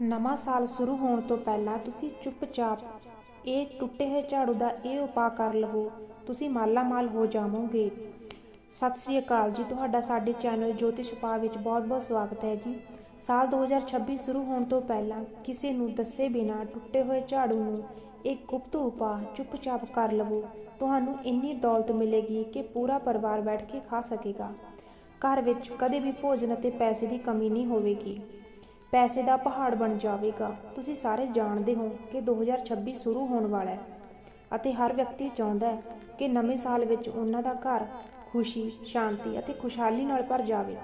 ਨਵਾਂ ਸਾਲ ਸ਼ੁਰੂ ਹੋਣ ਤੋਂ ਪਹਿਲਾਂ ਤੁਸੀਂ ਚੁੱਪਚਾਪ ਇਹ ਟੁੱਟੇ ਹੋਏ ਝਾੜੂ ਦਾ ਇਹ ਉਪਾਅ ਕਰ ਲਵੋ। ਤੁਸੀਂ ਮਾਲਾ ਮਾਲ ਹੋ ਜਾਵੋਗੇ। ਸਤਿ ਸ੍ਰੀ ਅਕਾਲ ਜੀ, ਤੁਹਾਡਾ ਸਾਡੇ ਚੈਨਲ ਜੋਤਿਸ਼ ਉਪਾਅ ਵਿੱਚ ਬਹੁਤ-ਬਹੁਤ ਸਵਾਗਤ ਹੈ ਜੀ। ਸਾਲ 2026 ਸ਼ੁਰੂ ਹੋਣ ਤੋਂ ਪਹਿਲਾਂ ਕਿਸੇ ਨੂੰ ਦੱਸੇ ਬਿਨਾ ਟੁੱਟੇ ਹੋਏ ਝਾੜੂ ਨੂੰ ਇੱਕ ਗੁਪਤ ਉਪਾਅ ਚੁੱਪਚਾਪ ਕਰ ਲਵੋ। ਤੁਹਾਨੂੰ ਇੰਨੀ ਦੌਲਤ ਮਿਲੇਗੀ ਕਿ ਪੂਰਾ ਪਰਿਵਾਰ ਬੈਠ ਕੇ ਖਾ ਸਕੇਗਾ। ਘਰ ਵਿੱਚ ਕਦੇ ਵੀ ਭੋਜਨ ਅਤੇ ਪੈਸੇ ਦੀ ਕਮੀ ਨਹੀਂ ਹੋਵੇਗੀ। ਪੈਸੇ ਦਾ ਪਹਾੜ ਬਣ ਜਾਵੇਗਾ। ਤੁਸੀਂ ਸਾਰੇ ਜਾਣਦੇ ਹੋ ਕਿ 2026 ਸ਼ੁਰੂ ਹੋਣ ਵਾਲਾ ਹੈ ਅਤੇ ਹਰ ਵਿਅਕਤੀ ਚਾਹੁੰਦਾ ਹੈ ਕਿ ਨਵੇਂ ਸਾਲ ਵਿੱਚ ਉਹਨਾਂ ਦਾ ਘਰ ਖੁਸ਼ੀ, ਸ਼ਾਂਤੀ ਅਤੇ ਖੁਸ਼ਹਾਲੀ ਨਾਲ ਭਰ ਜਾਵੇ।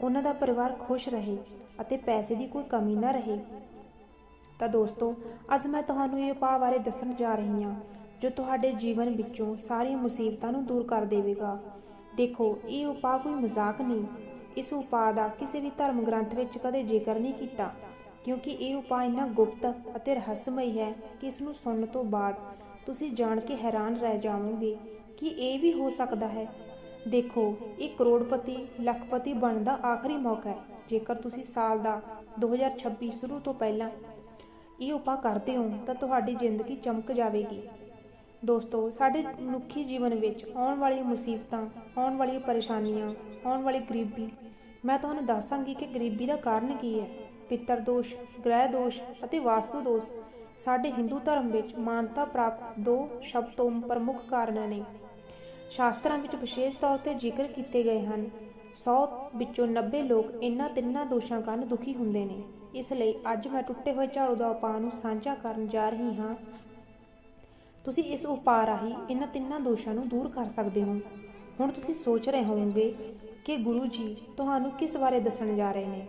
ਉਹਨਾਂ ਦਾ ਪਰਿਵਾਰ ਖੁਸ਼ ਰਹੇ ਅਤੇ ਪੈਸੇ ਦੀ ਕੋਈ ਕਮੀ ਨਾ ਰਹੇ। ਤਾਂ ਦੋਸਤੋ, ਅੱਜ ਮੈਂ ਤੁਹਾਨੂੰ ਇਹ ਉਪਾਅ ਬਾਰੇ ਦੱਸਣ ਜਾ ਰਹੀ ਹਾਂ, ਜੋ ਤੁਹਾਡੇ ਜੀਵਨ ਵਿੱਚੋਂ ਸਾਰੀਆਂ ਮੁਸੀਬਤਾਂ ਨੂੰ ਦੂਰ ਕਰ ਦੇਵੇਗਾ। ਦੇਖੋ, ਇਹ ਉਪਾਅ ਕੋਈ ਮਜ਼ਾਕ ਨਹੀਂ ਇਸ ਉਪਾਅ ਦਾ ਕਿਸੇ ਵੀ ਧਰਮ ਗ੍ਰੰਥ ਵਿੱਚ ਕਦੇ ਜ਼ਿਕਰ ਨਹੀਂ ਕੀਤਾ, ਕਿਉਂਕਿ ਇਹ ਉਪਾਅ ਇੰਨਾ ਗੁਪਤ ਅਤੇ ਰਹੱਸਮਈ ਹੈ ਕਿ ਇਸ ਨੂੰ ਸੁਣਨ ਤੋਂ ਬਾਅਦ ਤੁਸੀਂ ਜਾਣ ਕੇ ਹੈਰਾਨ ਰਹਿ ਜਾਵੋਗੇ ਕਿ ਇਹ ਵੀ ਹੋ ਸਕਦਾ ਹੈ। ਦੇਖੋ, ਇਹ ਕਰੋੜਪਤੀ, ਲੱਖਪਤੀ ਬਣਨ ਦਾ ਆਖਰੀ ਮੌਕਾ ਹੈ, ਜੇਕਰ ਤੁਸੀਂ ਸਾਲ ਦਾ 2026 ਸ਼ੁਰੂ ਤੋਂ ਪਹਿਲਾਂ ਇਹ ਉਪਾਅ ਕਰਦੇ ਹੋ, ਤਾਂ ਤੁਹਾਡੀ ਜ਼ਿੰਦਗੀ ਚਮਕ ਜਾਵੇਗੀ। ਦੋਸਤੋ, ਸਾਡੇ ਮਨੁੱਖੀ ਜੀਵਨ ਵਿੱਚ ਆਉਣ ਵਾਲੀਆਂ ਮੁਸੀਬਤਾਂ, ਆਉਣ ਵਾਲੀਆਂ ਪਰੇਸ਼ਾਨੀਆਂ, ਆਉਣ ਵਾਲੀ ਗਰੀਬੀ, ਮੈਂ ਤੁਹਾਨੂੰ ਦੱਸਾਂਗੀ ਕਿ ਗਰੀਬੀ ਦਾ ਕਾਰਨ ਕੀ ਹੈ। ਪਿੱਤਰ ਦੋਸ਼, ਗ੍ਰਹਿ ਦੋਸ਼ ਅਤੇ ਵਾਸਤੂ ਦੋਸ਼ ਸਾਡੇ ਹਿੰਦੂ ਧਰਮ ਵਿੱਚ ਮਾਨਤਾ ਪ੍ਰਾਪਤ ਦੋ ਸ਼ਬਦ ਤੋਂ ਪ੍ਰਮੁੱਖ ਕਾਰਨ ਨੇ। ਸ਼ਾਸਤਰਾਂ ਵਿੱਚ ਵਿਸ਼ੇਸ਼ ਤੌਰ ਤੇ ਜ਼ਿਕਰ ਕੀਤੇ ਗਏ ਹਨ 100 ਵਿੱਚੋਂ 90 ਲੋਕ ਇਹਨਾਂ ਤਿੰਨਾਂ ਦੋਸ਼ਾਂ ਕਾਰਨ ਦੁਖੀ ਹੁੰਦੇ ਨੇ। ਇਸ ਲਈ ਅੱਜ ਮੈਂ ਟੁੱਟੇ ਹੋਏ ਝਾੜੂ ਦਾ ਉਪਾਅ ਨੂੰ ਸਾਂਝਾ ਕਰਨ ਜਾ ਰਹੀ ਹਾਂ। ਤੁਸੀਂ ਇਸ ਉਪਾਅ ਰਾਹੀਂ ਇਹਨਾਂ ਤਿੰਨਾਂ ਦੋਸ਼ਾਂ ਨੂੰ ਦੂਰ ਕਰ ਸਕਦੇ ਹੋ। ਹੁਣ ਤੁਸੀਂ ਸੋਚ ਰਹੇ ਹੋਵੋਗੇ ਕਿ ਗੁਰੂ ਜੀ ਤੁਹਾਨੂੰ ਕਿਸ ਬਾਰੇ ਦੱਸਣ ਜਾ ਰਹੇ ਨੇ।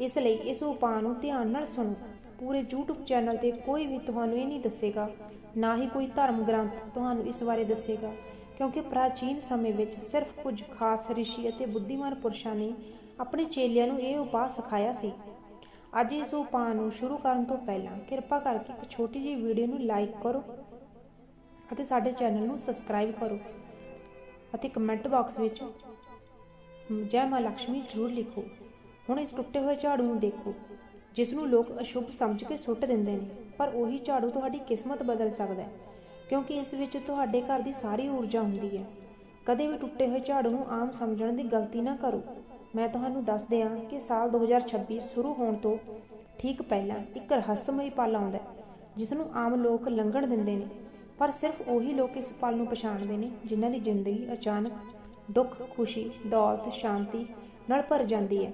ਇਸ ਲਈ ਇਸ ਉਪਾਅ ਨੂੰ ਧਿਆਨ ਨਾਲ ਸੁਣੋ। ਪੂਰੇ YouTube ਚੈਨਲ ਤੇ ਕੋਈ ਵੀ ਤੁਹਾਨੂੰ ਇਹ ਨਹੀਂ ਦੱਸੇਗਾ, ਨਾ ਹੀ ਕੋਈ ਧਰਮ ਗ੍ਰੰਥ ਤੁਹਾਨੂੰ ਇਸ ਬਾਰੇ ਦੱਸੇਗਾ, ਕਿਉਂਕਿ ਪ੍ਰਾਚੀਨ ਸਮੇਂ ਵਿੱਚ ਸਿਰਫ ਕੁਝ ਖਾਸ ਰਿਸ਼ੀ ਅਤੇ ਬੁੱਧੀਮਾਨ ਪੁਰਸ਼ਾਂ ਨੇ ਆਪਣੇ ਚੇਲਿਆਂ ਨੂੰ ਇਹ ਉਪਾਅ ਸਿਖਾਇਆ ਸੀ। ਅੱਜ ਇਸ ਉਪਾਅ ਨੂੰ ਸ਼ੁਰੂ ਕਰਨ ਤੋਂ ਪਹਿਲਾਂ ਕਿਰਪਾ ਕਰਕੇ ਇੱਕ ਛੋਟੀ ਜਿਹੀ ਵੀਡੀਓ ਨੂੰ ਲਾਈਕ ਕਰੋ ਅਤੇ ਸਾਡੇ ਚੈਨਲ ਨੂੰ ਸਬਸਕ੍ਰਾਈਬ ਕਰੋ ਅਤੇ ਕਮੈਂਟ ਬਾਕਸ ਵਿੱਚ ਜੈ ਮਾਂ ਲక్ష్ਮੀ ਜ਼ਰੂਰ ਲਿਖੋ। ਹੁਣ ਇਸ ਟੁੱਟੇ ਹੋਏ ਝਾੜੂ ਨੂੰ ਦੇਖੋ, ਜਿਸ ਨੂੰ ਲੋਕ ਅਸ਼ੁਭ ਸਮਝ ਕੇ ਸੁੱਟ ਦਿੰਦੇ ਨੇ, ਪਰ ਉਹੀ ਝਾੜੂ ਤੁਹਾਡੀ ਕਿਸਮਤ ਬਦਲ ਸਕਦਾ ਹੈ, ਕਿਉਂਕਿ ਇਸ ਵਿੱਚ ਤੁਹਾਡੇ ਘਰ ਦੀ ਸਾਰੀ ਊਰਜਾ ਹੁੰਦੀ ਹੈ। ਕਦੇ ਵੀ ਟੁੱਟੇ ਹੋਏ ਝਾੜੂ ਨੂੰ ਆਮ ਸਮਝਣ ਦੀ ਗਲਤੀ ਨਾ ਕਰੋ। ਮੈਂ ਤੁਹਾਨੂੰ ਦੱਸ ਦਿਆਂ ਕਿ ਸਾਲ 2026 ਸ਼ੁਰੂ ਹੋਣ ਤੋਂ ਠੀਕ ਪਹਿਲਾਂ ਇੱਕ ਰਹੱਸਮਈ ਪਲ ਆਉਂਦਾ ਜਿਸ ਨੂੰ ਆਮ ਲੋਕ ਲੰਘਣ ਦਿੰਦੇ ਨੇ। ਪਰ ਸਿਰਫ ਉਹੀ ਲੋਕ ਇਸ ਪਲ ਨੂੰ ਪਛਾਣਦੇ ਨੇ, ਜਿਨ੍ਹਾਂ ਦੀ ਜ਼ਿੰਦਗੀ ਅਚਾਨਕ ਦੁੱਖ, ਖੁਸ਼ੀ, ਦੌਲਤ, ਸ਼ਾਂਤੀ ਨਾਲ ਭਰ ਜਾਂਦੀ ਹੈ।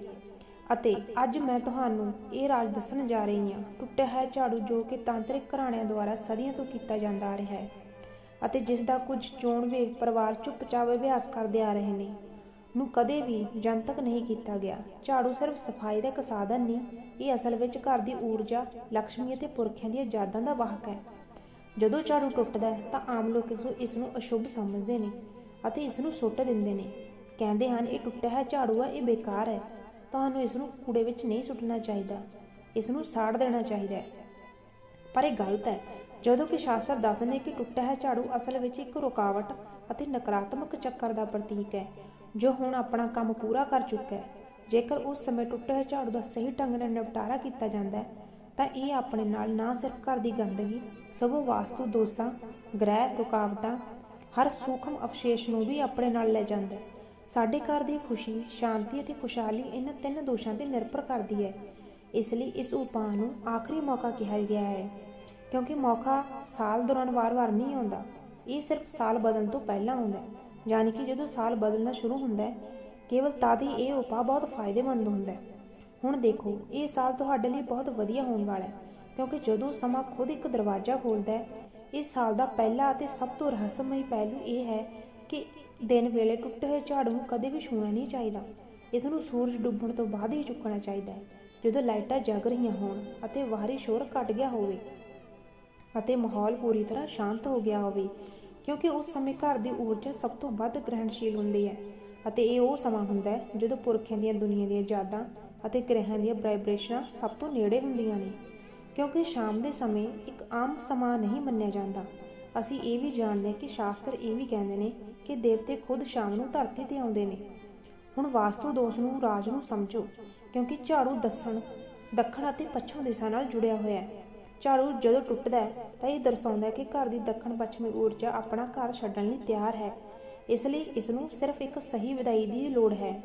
ਅਤੇ ਅੱਜ ਮੈਂ ਤੁਹਾਨੂੰ ਇਹ ਰਾਜ ਦੱਸਣ ਜਾ ਰਹੀ ਹਾਂ, ਟੁੱਟਿਆ ਹੈ ਝਾੜੂ ਜੋ ਕਿ ਤਾਂਤਰਿਕ ਘਰਾਣਿਆਂ ਦੁਆਰਾ ਸਦੀਆਂ ਤੋਂ ਕੀਤਾ ਜਾਂਦਾ ਆ ਰਿਹਾ ਹੈ ਅਤੇ ਜਿਸ ਦਾ ਕੁਝ ਚੋਣਵੇ ਪਰਿਵਾਰ ਚੁੱਪਚਾਪ ਅਭਿਆਸ ਕਰਦੇ ਆ ਰਹੇ ਨੇ, ਨੂੰ ਕਦੇ ਵੀ ਜਨਤਕ ਨਹੀਂ ਕੀਤਾ ਗਿਆ। ਝਾੜੂ ਸਿਰਫ ਸਫ਼ਾਈ ਦਾ ਇੱਕ ਸਾਧਨ ਨਹੀਂ, ਇਹ ਅਸਲ ਵਿੱਚ ਘਰ ਦੀ ਊਰਜਾ ਲక్ష్ਮੀ ਅਤੇ ਪੁਰਖਿਆਂ ਦੀਆਂ ਯਾਦਾਂ ਦਾ ਵਾਹਕ ਹੈ। ਜਦੋਂ ਝਾੜੂ ਟੁੱਟਦਾ ਹੈ ਤਾਂ ਆਮ ਲੋਕ ਇਸ ਨੂੰ ਅਸ਼ੁਭ ਸਮਝਦੇ ਨੇ ਅਤੇ ਇਸ ਨੂੰ ਸੁੱਟ ਦਿੰਦੇ ਨੇ। ਕਹਿੰਦੇ ਹਨ, ਇਹ ਟੁੱਟਿਆ ਹੈ, ਝਾੜੂ ਹੈ, ਇਹ ਬੇਕਾਰ ਹੈ। ਤੁਹਾਨੂੰ ਇਸ ਨੂੰ ਕੂੜੇ ਵਿੱਚ ਨਹੀਂ ਸੁੱਟਣਾ ਚਾਹੀਦਾ। ਇਸ ਨੂੰ ਸਾੜ ਦੇਣਾ ਚਾਹੀਦਾ ਹੈ। ਪਰ ਇਹ ਗਲਤ ਹੈ। ਜਦੋਂ ਕਿ ਸ਼ਾਸਤਰ ਦੱਸਦੇ ਨੇ ਕਿ ਟੁੱਟਿਆ ਹੈ ਝਾੜੂ ਅਸਲ ਵਿੱਚ ਇੱਕ ਰੁਕਾਵਟ ਅਤੇ ਨਕਾਰਾਤਮਕ ਚੱਕਰ ਦਾ ਪ੍ਰਤੀਕ ਹੈ, ਜੋ ਹੁਣ ਆਪਣਾ ਕੰਮ ਪੂਰਾ ਕਰ ਚੁੱਕਾ ਹੈ। ਜੇਕਰ ਉਸ ਸਮੇਂ ਟੁੱਟੇ ਹੋਏ ਝਾੜੂ ਦਾ ਸਹੀ ਢੰਗ ਨਾਲ ਨਿਪਟਾਰਾ ਕੀਤਾ ਜਾਂਦਾ ਹੈ ਤਾਂ ਇਹ ਆਪਣੇ ਨਾਲ ਨਾ ਸਿਰਫ ਘਰ ਦੀ ਗੰਦਗੀ, ਸਗੋਂ ਵਾਸਤੂ ਦੋਸ਼ਾਂ, ਗ੍ਰਹਿ ਰੁਕਾਵਟਾਂ, ਹਰ ਸੂਖਮ ਅਵਸ਼ੇਸ਼ ਨੂੰ ਵੀ ਆਪਣੇ ਨਾਲ ਲੈ ਜਾਂਦਾ ਹੈ। ਸਾਡੇ ਘਰ ਦੀ ਖੁਸ਼ੀ, ਸ਼ਾਂਤੀ ਅਤੇ ਖੁਸ਼ਹਾਲੀ ਇਹਨਾਂ ਤਿੰਨ ਦੋਸ਼ਾਂ ਤੇ ਨਿਰਭਰ ਕਰਦੀ ਹੈ। ਇਸ ਲਈ ਇਸ ਉਪਾਅ ਨੂੰ ਆਖਰੀ ਮੌਕਾ ਕਿਹਾ ਗਿਆ ਹੈ, ਕਿਉਂਕਿ ਮੌਕਾ ਸਾਲ ਦੌਰਾਨ ਵਾਰ-ਵਾਰ ਨਹੀਂ ਆਉਂਦਾ। ਇਹ ਸਿਰਫ ਸਾਲ ਬਦਲਣ ਤੋਂ ਪਹਿਲਾਂ ਆਉਂਦਾ ਹੈ, ਯਾਨੀ ਕਿ ਜਦੋਂ ਸਾਲ ਬਦਲਣਾ ਸ਼ੁਰੂ ਹੁੰਦਾ ਹੈ, ਕੇਵਲ ਤਦ ਹੀ ਇਹ ਉਪਾਅ ਬਹੁਤ ਫਾਇਦੇਮੰਦ ਹੁੰਦਾ ਹੈ। ਹੁਣ ਦੇਖੋ, ਇਹ ਸਾਲ ਤੁਹਾਡੇ ਲਈ ਬਹੁਤ ਵਧੀਆ ਹੋਣ ਵਾਲਾ ਹੈ, ਕਿਉਂਕਿ ਜਦੋਂ ਸਮਾਂ ਖੁਦ ਇੱਕ ਦਰਵਾਜ਼ਾ ਖੋਲਦਾ ਹੈ, ਇਸ ਸਾਲ ਦਾ ਪਹਿਲਾ ਅਤੇ ਸਭ ਤੋਂ ਰਹੱਸਮਈ ਪਹਿਲੂ ਇਹ ਹੈ ਕਿ ਦਿਨ ਵੇਲੇ ਟੁੱਟੇ ਹੋਏ ਝਾੜੂ ਨੂੰ ਕਦੇ ਵੀ ਛੂਣਾ ਨਹੀਂ ਚਾਹੀਦਾ। ਇਸ ਨੂੰ ਸੂਰਜ ਡੁੱਬਣ ਤੋਂ ਬਾਅਦ ਹੀ ਚੁੱਕਣਾ ਚਾਹੀਦਾ ਹੈ, ਜਦੋਂ ਲਾਈਟਾਂ ਜਗ ਰਹੀਆਂ ਹੋਣ ਅਤੇ ਬਾਹਰੀ ਸ਼ੋਰ ਘਟ ਗਿਆ ਹੋਵੇ ਅਤੇ ਮਾਹੌਲ ਪੂਰੀ ਤਰ੍ਹਾਂ ਸ਼ਾਂਤ ਹੋ ਗਿਆ ਹੋਵੇ, ਕਿਉਂਕਿ ਉਸ ਸਮੇਂ ਘਰ ਦੀ ਊਰਜਾ ਸਭ ਤੋਂ ਵੱਧ ਗ੍ਰਹਿਣਸ਼ੀਲ ਹੁੰਦੀ ਹੈ ਅਤੇ ਇਹ ਉਹ ਸਮਾਂ ਹੁੰਦਾ ਹੈ ਜਦੋਂ ਪੁਰਖਿਆਂ ਦੀਆਂ ਦੁਨੀਆ ਦੀਆਂ ਯਾਦਾਂ ਅਤੇ ਗ੍ਰਹਿਆਂ ਦੀਆਂ ਵਾਈਬ੍ਰੇਸ਼ਨਾਂ ਸਭ ਤੋਂ ਨੇੜੇ ਹੁੰਦੀਆਂ ਨੇ। ਕਿਉਂਕਿ ਸ਼ਾਮ ਦੇ ਸਮੇਂ ਇੱਕ ਆਮ ਸਮਾਂ ਨਹੀਂ ਮੰਨਿਆ ਜਾਂਦਾ। ਅਸੀਂ ਇਹ ਵੀ ਜਾਣਦੇ ਕਿ ਸ਼ਾਸਤਰ ਇਹ ਵੀ ਕਹਿੰਦੇ ਨੇ ਕਿ ਦੇਵਤੇ ਖੁਦ ਸ਼ਾਮ ਨੂੰ ਧਰਤੀ ਤੇ ਆਉਂਦੇ ਨੇ। ਹੁਣ ਵਾਸਤੂ ਦੋਸ਼ ਨੂੰ, ਰਾਜ ਨੂੰ ਸਮਝੋ, ਕਿਉਂਕਿ ਝਾੜੂ ਦੱਸਣ, ਦੱਖਣ ਅਤੇ ਪੱਛਮ ਦਿਸ਼ਾ ਨਾਲ ਜੁੜਿਆ ਹੋਇਆ ਹੈ। ਝਾੜੂ ਜਦੋਂ ਟੁੱਟਦਾ ਹੈ, ਤਾਂ ਇਹ ਦਰਸਾਉਂਦਾ ਹੈ ਕਿ ਘਰ ਦੀ ਦੱਖਣ ਪੱਛਮੀ ਊਰਜਾ ਆਪਣਾ ਘਰ ਛੱਡਣ ਲਈ ਤਿਆਰ ਹੈ। ਇਸ ਲਈ ਇਸ ਨੂੰ ਸਿਰਫ ਇੱਕ ਸਹੀ ਵਿਦਾਈ ਦੀ ਲੋੜ ਹੈ।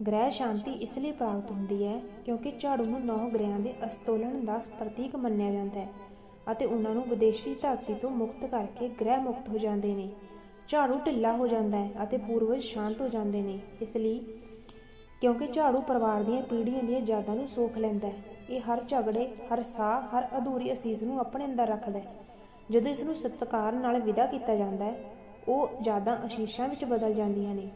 ਗ੍ਰਹਿ ਸ਼ਾਂਤੀ ਇਸ ਲਈ ਪ੍ਰਾਪਤ ਹੁੰਦੀ ਹੈ ਕਿਉਂਕਿ ਝਾੜੂ ਨੂੰ ਨੌ ਗ੍ਰਹਿਆਂ ਦੇ ਅਸਤੋਲਨ ਦਾ ਪ੍ਰਤੀਕ ਮੰਨਿਆ ਜਾਂਦਾ ਹੈ ਅਤੇ ਉਹਨਾਂ ਨੂੰ ਵਿਦੇਸ਼ੀ ਧਰਤੀ ਤੋਂ ਮੁਕਤ ਕਰਕੇ ਗ੍ਰਹਿ ਮੁਕਤ ਹੋ ਜਾਂਦੇ ਨੇ। ਝਾੜੂ ਢਿੱਲਾ ਹੋ ਜਾਂਦਾ ਹੈ ਅਤੇ ਪੂਰਵਜ ਸ਼ਾਂਤ ਹੋ ਜਾਂਦੇ ਨੇ। ਇਸ ਲਈ ਕਿਉਂਕਿ ਝਾੜੂ ਪਰਿਵਾਰ ਦੀਆਂ ਪੀੜ੍ਹੀਆਂ ਦੀਆਂ ਯਾਦਾਂ ਨੂੰ ਸੋਖ ਲੈਂਦਾ ਹੈ, ਇਹ ਹਰ ਝਗੜੇ, ਹਰ ਸਾਹ, ਹਰ ਅਧੂਰੀ ਅਸੀਸ ਨੂੰ ਆਪਣੇ ਅੰਦਰ ਰੱਖਦਾ ਹੈ। ਜਦੋਂ ਇਸ ਨੂੰ ਸਤਿਕਾਰ ਨਾਲ ਵਿਦਾ ਕੀਤਾ ਜਾਂਦਾ ਹੈ, ਉਹ ਯਾਦਾਂ ਅਸ਼ੀਸ਼ਾਂ ਵਿੱਚ ਬਦਲ ਜਾਂਦੀਆਂ ਨੇ।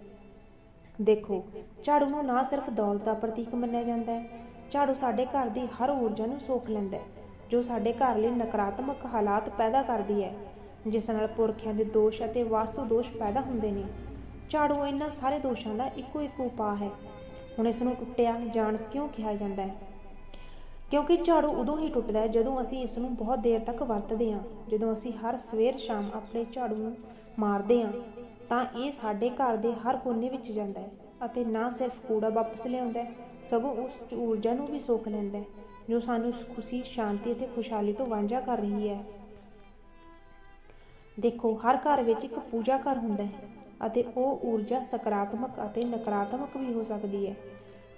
ਦੇਖੋ, ਝਾੜੂ ਨੂੰ ਨਾ ਸਿਰਫ ਦੌਲਤ ਦਾ ਪ੍ਰਤੀਕ ਮੰਨਿਆ ਜਾਂਦਾ ਹੈ, ਝਾੜੂ ਸਾਡੇ ਘਰ ਦੀ ਹਰ ਊਰਜਾ ਨੂੰ ਸੋਖ ਲੈਂਦਾ ਹੈ, ਜੋ ਸਾਡੇ ਘਰ ਲਈ ਨਕਾਰਾਤਮਕ ਹਾਲਾਤ ਪੈਦਾ ਕਰਦੀ ਹੈ, ਜਿਸ ਨਾਲ ਪੁਰਖਿਆਂ ਦੇ ਦੋਸ਼ ਅਤੇ ਵਾਸਤੂ ਦੋਸ਼ ਪੈਦਾ ਹੁੰਦੇ ਨੇ। ਝਾੜੂ ਇਹਨਾਂ ਸਾਰੇ ਦੋਸ਼ਾਂ ਦਾ ਇੱਕੋ ਇੱਕ ਉਪਾਅ ਹੈ। ਹੁਣ ਇਸ ਨੂੰ ਟੁੱਟਿਆ ਜਾਣ ਕਿਉਂ ਕਿਹਾ ਜਾਂਦਾ ਹੈ? ਕਿਉਂਕਿ ਝਾੜੂ ਉਦੋਂ ਹੀ ਟੁੱਟਦਾ ਹੈ ਜਦੋਂ ਅਸੀਂ ਇਸ ਨੂੰ ਬਹੁਤ ਦੇਰ ਤੱਕ ਵਰਤਦੇ ਹਾਂ, ਜਦੋਂ ਅਸੀਂ ਹਰ ਸਵੇਰ ਸ਼ਾਮ ਆਪਣੇ ਝਾੜੂ ਨੂੰ ਮਾਰਦੇ ਹਾਂ। ਤਾਂ ਇਹ ਸਾਡੇ ਘਰ ਦੇ ਹਰ ਕੋਨੇ ਵਿੱਚ ਜਾਂਦਾ ਹੈ ਅਤੇ ਨਾ ਸਿਰਫ ਕੂੜਾ ਵਾਪਸ ਲਿਆਉਂਦਾ ਹੈ, ਸਗੋਂ ਉਸ ਊਰਜਾ ਨੂੰ ਵੀ ਸੋਖ ਲੈਂਦਾ ਹੈ, ਜੋ ਸਾਨੂੰ ਖੁਸ਼ੀ, ਸ਼ਾਂਤੀ ਅਤੇ ਖੁਸ਼ਹਾਲੀ ਤੋਂ ਵਾਂਝਾ ਕਰ ਰਹੀ ਹੈ। ਦੇਖੋ, ਹਰ ਘਰ ਵਿੱਚ ਇੱਕ ਪੂਜਾ ਘਰ ਹੁੰਦਾ ਹੈ ਅਤੇ ਉਹ ਊਰਜਾ ਸਕਾਰਾਤਮਕ ਅਤੇ ਨਕਾਰਾਤਮਕ ਵੀ ਹੋ ਸਕਦੀ ਹੈ।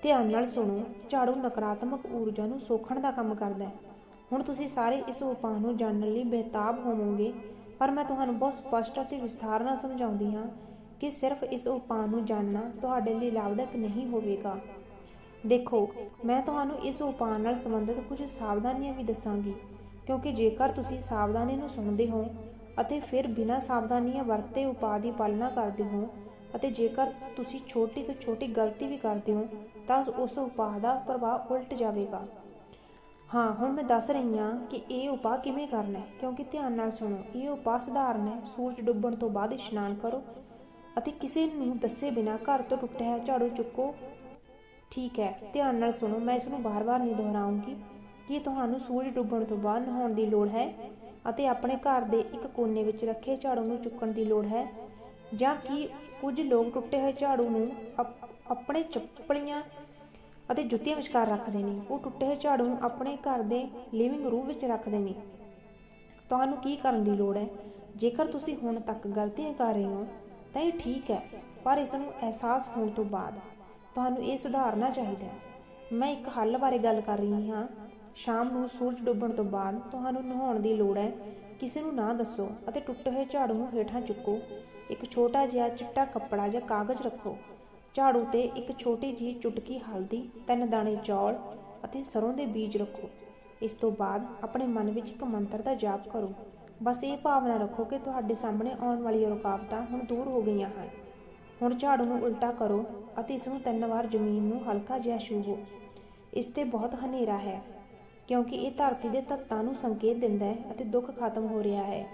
ਧਿਆਨ ਨਾਲ ਸੁਣੋ, ਝਾੜੂ ਨਕਾਰਾਤਮਕ ਊਰਜਾ ਨੂੰ ਸੋਖਣ ਦਾ ਕੰਮ ਕਰਦਾ ਹੈ। ਹੁਣ ਤੁਸੀਂ ਸਾਰੇ ਇਸ ਉਪਾਅ ਨੂੰ ਜਾਣਨ ਲਈ ਬੇਤਾਬ ਹੋਵੋਗੇ ਪਰ ਮੈਂ ਤੁਹਾਨੂੰ ਬਹੁਤ ਸਪਸ਼ਟ ਅਤੇ ਵਿਸਥਾਰ ਨਾਲ ਸਮਝਾਉਂਦੀ ਹਾਂ ਕਿ ਸਿਰਫ ਇਸ ਉਪਾਅ ਨੂੰ ਜਾਣਨਾ ਤੁਹਾਡੇ ਲਈ ਲਾਭਦਾਇਕ ਨਹੀਂ ਹੋਵੇਗਾ। ਦੇਖੋ, ਮੈਂ ਤੁਹਾਨੂੰ ਇਸ ਉਪਾਅ ਨਾਲ ਸੰਬੰਧਿਤ ਕੁਝ ਸਾਵਧਾਨੀਆਂ ਵੀ ਦੱਸਾਂਗੀ, ਕਿਉਂਕਿ ਜੇਕਰ ਤੁਸੀਂ ਸਾਵਧਾਨੀ ਨੂੰ ਸੁਣਦੇ ਹੋ ਅਤੇ ਫਿਰ ਬਿਨਾਂ ਸਾਵਧਾਨੀਆਂ ਵਰਤੇ ਉਪਾਅ ਦੀ ਪਾਲਣਾ ਕਰਦੇ ਹੋ ਅਤੇ ਜੇਕਰ ਤੁਸੀਂ ਛੋਟੀ ਤੋਂ ਛੋਟੀ ਗਲਤੀ ਵੀ ਕਰਦੇ ਹੋ, ਤਾਂ ਉਸ ਉਪਾਅ ਦਾ ਪ੍ਰਭਾਵ ਉਲਟ ਜਾਵੇਗਾ। ਹਾਂ, ਹੁਣ ਮੈਂ ਦੱਸ ਰਹੀ ਹਾਂ ਕਿ ਇਹ ਉਪਾਅ ਕਿਵੇਂ ਕਰਨਾ ਹੈ? ਕਿਉਂਕਿ ਧਿਆਨ ਨਾਲ ਸੁਣੋ, ਇਹ ਉਪਾਅ ਸਧਾਰਨ ਹੈ। ਸੂਰਜ ਡੁੱਬਣ ਤੋਂ ਬਾਅਦ ਇਸ਼ਨਾਨ ਕਰੋ ਅਤੇ ਕਿਸੇ ਨੂੰ ਦੱਸੇ ਬਿਨਾ ਘਰ ਤੋਂ ਟੁੱਟਿਆ ਹੋਇਆ ਝਾੜੂ ਚੁੱਕੋ। ਠੀਕ ਹੈ, ਧਿਆਨ ਨਾਲ ਸੁਣੋ, ਮੈਂ ਇਸ ਨੂੰ ਬਾਰ-ਬਾਰ ਨਹੀਂ ਦੁਹਰਾਉਂਗੀ ਕਿ ਤੁਹਾਨੂੰ ਸੂਰਜ ਡੁੱਬਣ ਤੋਂ ਬਾਅਦ ਨਹਾਉਣ ਦੀ ਲੋੜ ਹੈ ਅਤੇ ਆਪਣੇ ਘਰ ਦੇ ਇੱਕ ਕੋਨੇ ਵਿੱਚ ਰੱਖੇ ਝਾੜੂ ਨੂੰ ਚੁੱਕਣ ਦੀ ਲੋੜ ਹੈ ਜਾਂ ਕਿ ਕੁਝ ਲੋਕ ਟੁੱਟੇ ਹੋਏ ਝਾੜੂ ਨੂੰ ਆਪਣੇ ਚੱਪਲੀਆਂ ਅਤੇ ਜੁੱਤੀਆਂ ਵਿਚਕਾਰ ਰੱਖਦੇ ਨੇ। ਉਹ ਟੁੱਟੇ ਹੋਏ ਝਾੜੂ ਨੂੰ ਆਪਣੇ ਘਰ ਦੇ ਲਿਵਿੰਗ ਰੂਮ ਵਿੱਚ ਰੱਖਦੇ ਨੇ। ਤੁਹਾਨੂੰ ਕੀ ਕਰਨ ਦੀ ਲੋੜ ਹੈ? ਜੇਕਰ ਤੁਸੀਂ ਹੁਣ ਤੱਕ ਗਲਤੀਆਂ ਕਰ ਰਹੇ ਹੋ, ਤਾਂ ਇਹ ਠੀਕ ਹੈ, ਪਰ ਇਸ ਨੂੰ ਅਹਿਸਾਸ ਹੋਣ ਤੋਂ ਬਾਅਦ ਤੁਹਾਨੂੰ ਇਹ ਸੁਧਾਰਨਾ ਚਾਹੀਦਾ ਹੈ। ਮੈਂ ਇੱਕ ਹੱਲ ਬਾਰੇ ਗੱਲ ਕਰ ਰਹੀ ਹਾਂ। ਸ਼ਾਮ ਨੂੰ ਸੂਰਜ ਡੁੱਬਣ ਤੋਂ ਬਾਅਦ ਤੁਹਾਨੂੰ ਨਹਾਉਣ ਦੀ ਲੋੜ ਹੈ। ਕਿਸੇ ਨੂੰ ਨਾ ਦੱਸੋ ਅਤੇ ਟੁੱਟੇ ਹੋਏ ਝਾੜੂ ਨੂੰ ਹੇਠਾਂ ਚੁੱਕੋ। ਇੱਕ ਛੋਟਾ ਜਿਹਾ ਚਿੱਟਾ ਕੱਪੜਾ ਜਾਂ ਕਾਗਜ਼ ਰੱਖੋ। ਝਾੜੂ ਤੇ ਇੱਕ ਛੋਟੀ ਜਿਹੀ ਚੁਟਕੀ ਹਲਦੀ, ਤਿੰਨ ਦਾਣੇ ਚੌਲ ਅਤੇ ਸਰੋਂ ਦੇ ਬੀਜ ਰੱਖੋ। ਇਸ ਤੋਂ ਬਾਅਦ ਆਪਣੇ ਮਨ ਵਿੱਚ ਇੱਕ ਮੰਤਰ ਦਾ ਜਾਪ ਕਰੋ। ਬਸ ਇਹ ਭਾਵਨਾ ਰੱਖੋ ਕਿ ਤੁਹਾਡੇ ਸਾਹਮਣੇ ਆਉਣ ਵਾਲੀਆਂ ਰੁਕਾਵਟਾਂ ਹੁਣ ਦੂਰ ਹੋ ਗਈਆਂ ਹਨ। ਹੁਣ ਝਾੜੂ ਨੂੰ ਉਲਟਾ ਕਰੋ ਅਤੇ ਇਸ ਨੂੰ ਤਿੰਨ ਵਾਰ ਜ਼ਮੀਨ ਨੂੰ ਹਲਕਾ ਜਿਹਾ ਛੂਹੋ ਇਸ ਤੇ ਬਹੁਤ ਹਨੇਰਾ ਹੈ, ਕਿਉਂਕਿ ਇਹ ਧਰਤੀ ਦੇ ਤੱਤਾਂ ਨੂੰ ਸੰਕੇਤ ਦਿੰਦਾ ਹੈ ਅਤੇ ਦੁੱਖ ਖਤਮ ਹੋ ਰਿਹਾ ਹੈ।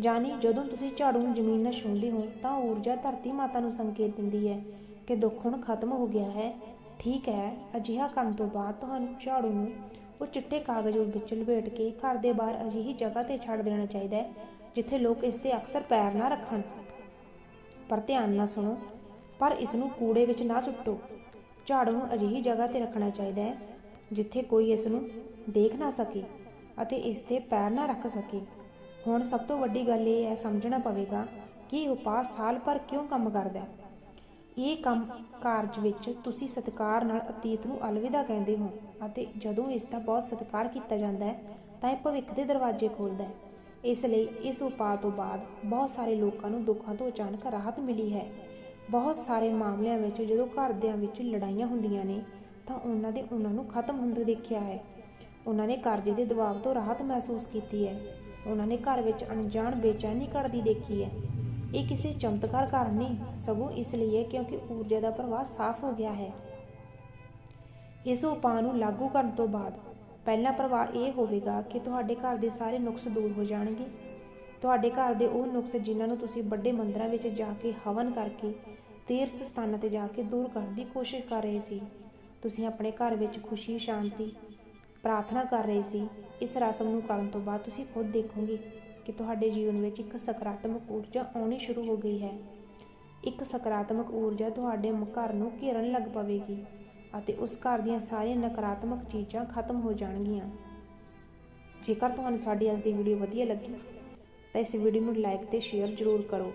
ਜਾਨੀ ਜਦੋਂ ਤੁਸੀਂ ਝਾੜੂ ਨੂੰ ਜ਼ਮੀਨ ਨਾਲ ਛੂਹਦੇ ਹੋ ਤਾਂ ਊਰਜਾ ਧਰਤੀ ਮਾਤਾ ਨੂੰ ਸੰਕੇਤ ਦਿੰਦੀ ਹੈ। ਕਿ ਦੁੱਖ ਹੁਣ ਖਤਮ ਹੋ ਗਿਆ ਹੈ। ਠੀਕ ਹੈ, ਅਜਿਹਾ ਕਰਨ ਤੋਂ ਬਾਅਦ ਤੁਹਾਨੂੰ ਝਾੜੂ ਨੂੰ ਉਹ ਚਿੱਟੇ ਕਾਗਜ਼ ਵਿੱਚ ਲਪੇਟ ਕੇ ਘਰ ਦੇ ਬਾਹਰ ਅਜਿਹੀ ਜਗ੍ਹਾ ਤੇ ਛੱਡ ਦੇਣਾ ਚਾਹੀਦਾ ਹੈ, ਜਿੱਥੇ ਲੋਕ ਇਸ ਤੇ ਅਕਸਰ ਪੈਰ ਨਾ ਰੱਖਣ। ਪਰ ਧਿਆਨ ਨਾਲ ਸੁਣੋ, ਪਰ ਇਸ ਨੂੰ ਕੂੜੇ ਵਿੱਚ ਨਾ ਸੁੱਟੋ। ਝਾੜੂ ਨੂੰ ਅਜਿਹੀ ਜਗ੍ਹਾ ਤੇ ਰੱਖਣਾ ਚਾਹੀਦਾ ਹੈ, ਜਿੱਥੇ ਕੋਈ ਇਸ ਨੂੰ ਦੇਖ ਨਾ ਸਕੇ ਅਤੇ ਇਸ ਤੇ ਪੈਰ ਨਾ ਰੱਖ ਸਕੇ। ਹੁਣ ਸਭ ਤੋਂ ਵੱਡੀ ਗੱਲ ਇਹ ਹੈ, ਸਮਝਣਾ ਪਵੇਗਾ ਕਿ ਉਪਾਅ ਸਾਲ ਭਰ ਕਿਉਂ ਕੰਮ ਕਰਦਾ ਹੈ? ਇਹ ਕੰਮ ਕਾਰਜ ਵਿੱਚ ਤੁਸੀਂ ਸਤਿਕਾਰ ਨਾਲ ਅਤੀਤ ਨੂੰ ਅਲਵਿਦਾ ਕਹਿੰਦੇ ਹੋ ਅਤੇ ਜਦੋਂ ਇਸ ਦਾ ਬਹੁਤ ਸਤਿਕਾਰ ਕੀਤਾ ਜਾਂਦਾ ਹੈ, ਤਾਂ ਇਹ ਭਵਿੱਖ ਦੇ ਦਰਵਾਜ਼ੇ ਖੋਲਦਾ ਹੈ। ਇਸ ਲਈ ਇਸ ਉਪਾਅ ਤੋਂ ਬਾਅਦ ਬਹੁਤ ਸਾਰੇ ਲੋਕਾਂ ਨੂੰ ਦੁੱਖਾਂ ਤੋਂ ਅਚਾਨਕ ਰਾਹਤ ਮਿਲੀ ਹੈ। ਬਹੁਤ ਸਾਰੇ ਮਾਮਲਿਆਂ ਵਿੱਚ ਜਦੋਂ ਘਰਦਿਆਂ ਵਿੱਚ ਲੜਾਈਆਂ ਹੁੰਦੀਆਂ ਨੇ, ਤਾਂ ਉਹਨਾਂ ਦੇ ਉਹਨਾਂ ਨੂੰ ਖਤਮ ਹੁੰਦੇ ਦੇਖਿਆ ਹੈ। ਉਹਨਾਂ ਨੇ ਕਰਜ਼ੇ ਦੇ ਦਬਾਅ ਤੋਂ ਰਾਹਤ ਮਹਿਸੂਸ ਕੀਤੀ ਹੈ। ਉਹਨਾਂ ਨੇ ਘਰ ਵਿੱਚ ਅਣਜਾਣ ਬੇਚੈਨੀ ਘਟਦੀ ਦੇਖੀ ਹੈ। ਇਹ ਕਿਸੇ ਚਮਤਕਾਰ ਕਾਰਨ ਨਹੀਂ, ਸਗੋਂ ਇਸ ਲਈ ਹੈ ਕਿਉਂਕਿ ਊਰਜਾ ਦਾ ਪ੍ਰਵਾਹ ਸਾਫ਼ ਹੋ ਗਿਆ ਹੈ। ਇਸ ਉਪਾਅ ਨੂੰ ਲਾਗੂ ਕਰਨ ਤੋਂ ਬਾਅਦ ਪਹਿਲਾ ਪ੍ਰਭਾਵ ਇਹ ਹੋਵੇਗਾ ਕਿ ਤੁਹਾਡੇ ਘਰ ਦੇ ਸਾਰੇ ਨੁਕਸ ਦੂਰ ਹੋ ਜਾਣਗੇ। ਤੁਹਾਡੇ ਘਰ ਦੇ ਉਹ ਨੁਕਸ ਜਿਨ੍ਹਾਂ ਨੂੰ ਤੁਸੀਂ ਵੱਡੇ ਮੰਦਰਾਂ ਵਿੱਚ ਜਾ ਕੇ ਹਵਨ ਕਰਕੇ ਤੀਰਥ ਸਥਾਨਾਂ ਤੇ ਜਾ ਕੇ ਦੂਰ ਕਰਨ ਦੀ ਕੋਸ਼ਿਸ਼ ਕਰ ਰਹੇ ਸੀ। ਤੁਸੀਂ ਆਪਣੇ ਘਰ ਵਿੱਚ ਖੁਸ਼ੀ, ਸ਼ਾਂਤੀ ਪ੍ਰਾਰਥਨਾ ਕਰ ਰਹੇ ਸੀ। ਇਸ ਰਸਮ ਨੂੰ ਕਰਨ ਤੋਂ ਬਾਅਦ ਤੁਸੀਂ ਖੁਦ ਦੇਖੋਗੇ। ਕਿ ਤੁਹਾਡੇ ਜੀਵਨ ਵਿੱਚ ਇੱਕ ਸਕਾਰਾਤਮਕ ਊਰਜਾ ਆਉਣੀ ਸ਼ੁਰੂ ਹੋ ਗਈ ਹੈ। ਇੱਕ ਸਕਾਰਾਤਮਕ ਊਰਜਾ ਤੁਹਾਡੇ ਘਰ ਨੂੰ ਘੇਰਨ ਲੱਗ ਪਵੇਗੀ ਅਤੇ ਉਸ ਘਰ ਦੀਆਂ ਸਾਰੀਆਂ ਨਕਾਰਾਤਮਕ ਚੀਜ਼ਾਂ ਖਤਮ ਹੋ ਜਾਣਗੀਆਂ। ਜੇਕਰ ਤੁਹਾਨੂੰ ਸਾਡੀ ਅੱਜ ਦੀ ਵੀਡੀਓ ਵਧੀਆ ਲੱਗੀ, ਤਾਂ ਇਸ ਵੀਡੀਓ ਨੂੰ ਲਾਈਕ ਤੇ ਸ਼ੇਅਰ ਜ਼ਰੂਰ ਕਰੋ।